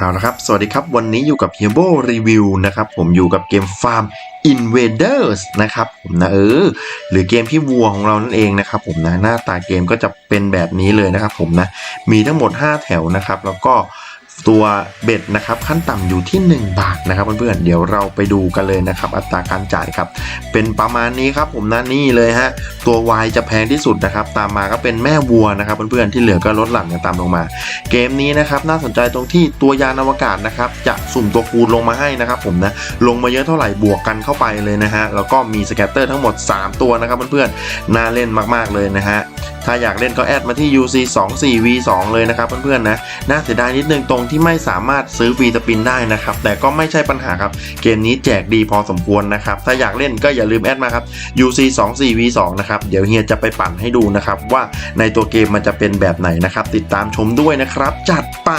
เอาละครับ สวัสดีครับ วันนี้อยู่กับเฮียโบรีวิวนะครับ ผมอยู่กับเกม Farm Invaders นะครับผมนะเออ หรือเกมที่วัวของเรานั่นเองนะครับผมนะ หน้าตาเกมก็จะเป็นแบบนี้เลยนะครับผมนะ มีทั้งหมด 5 แถวนะครับ แล้วก็ ตัวเบ็ดนะครับขั้นต่ำอยู่ที่ 1 บาทนะครับเพื่อนๆเดี๋ยวเราไปดูกันเลยนะครับอัตราการจ่ายครับเป็นประมาณนี้ครับผมนะนี่เลยฮะตัว Y จะแพงที่สุดนะครับตามมาก็เป็นแม่วัวนะครับเพื่อนๆที่เหลือก็ลดหลั่นกันตามลงมา เกมนี้นะครับน่าสนใจตรงที่ตัวยานอวกาศนะครับจะสุ่มตัวคูณลงมาให้นะครับผมนะลงมาเยอะเท่าไหร่บวกกันเข้าไปเลยนะฮะแล้วก็มีสแกตเตอร์ทั้งหมด 3 ตัวนะครับเพื่อนๆน่าเล่นมากๆเลยนะฮะ ถ้าอยากเล่นก็แอดมาที่ UC 2 4 V 2เลยนะครับเพื่อนๆนะน่าเสียดายนิดนึงตรงที่ไม่สามารถซื้อฟรีสปินได้นะครับแต่ก็ไม่ใช่ปัญหาครับเกมนี้แจกดีพอสมควรนะครับถ้าอยากเล่นก็อย่าลืมแอดมาครับ UC 2 4 V 2นะครับเดี๋ยวเฮียจะไปปั่นให้ดูนะครับว่าในตัวเกมมันจะเป็นแบบไหนนะครับติดตามชมด้วยนะครับ จัดไป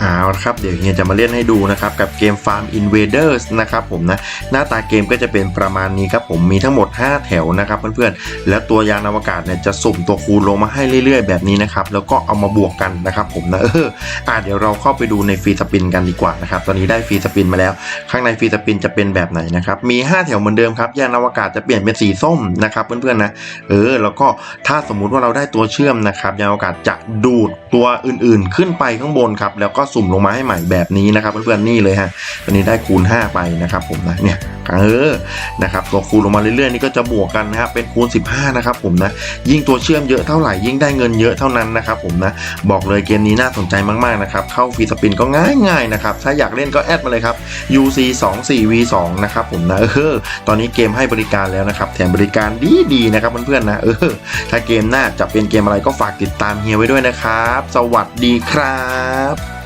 เอาละครับเดี๋ยวเฮียจะมาเล่นให้ดูนะครับกับเกม Farm Invaders นะครับผมนะหน้าตาเกมก็จะเป็นประมาณนี้ครับผมมีทั้งหมด 5 แถวนะครับเพื่อนๆแล้วตัวยานอวกาศเนี่ยจะสุ่มตัวคูณลงมาให้เรื่อยๆ แบบนี้นะครับแล้วก็เอามาบวกกันนะครับผมนะเอออ่าเดี๋ยวเราเข้าไปดูในฟรีสปินกันดีกว่านะครับตอนนี้ได้ฟรีสปินมาแล้ว ข้างในฟรีสปินจะเป็นแบบไหนนะครับมี 5 แถวเหมือนเดิมครับยานอวกาศจะเปลี่ยนเป็นสีส้มนะครับเพื่อนๆนะเออแล้วก็ถ้าสมมุติว่าเราได้ตัวเชื่อมนะครับยานอวกาศจะดูดตัวอื่นๆ ขึ้นไปข้างบนครับแล้วก็สุ่มลงมาให้ใหม่แบบนี้นะครับเพื่อนๆนี่เลยฮะตอนนี้ได้คูณ 5 ไปนะครับผมนะเนี่ยเออนะครับตัวคูณลงมาเรื่อยๆนี่ก็จะบวกกันนะครับเป็นคูณ 15 นะครับผมนะยิ่งตัวเชื่อมเยอะเท่าไหร่ยิ่งได้เงินเยอะเท่านั้นนะครับผมนะบอกเลยเกมนี้น่าสนใจมากๆนะครับเข้าฟรีสปินก็ง่ายๆนะครับถ้าอยากเล่นก็แอดมาเลยครับ UC 2 4 V 2นะครับผมนะเออตอนนี้เกมให้บริการแล้วนะครับแถมบริการดีดีๆนะครับเพื่อนๆนะเออถ้าเกมหน้าจะเป็นเกมอะไรก็ฝากติดตามเฮียไว้ด้วยนะครับ สวัสดีครับ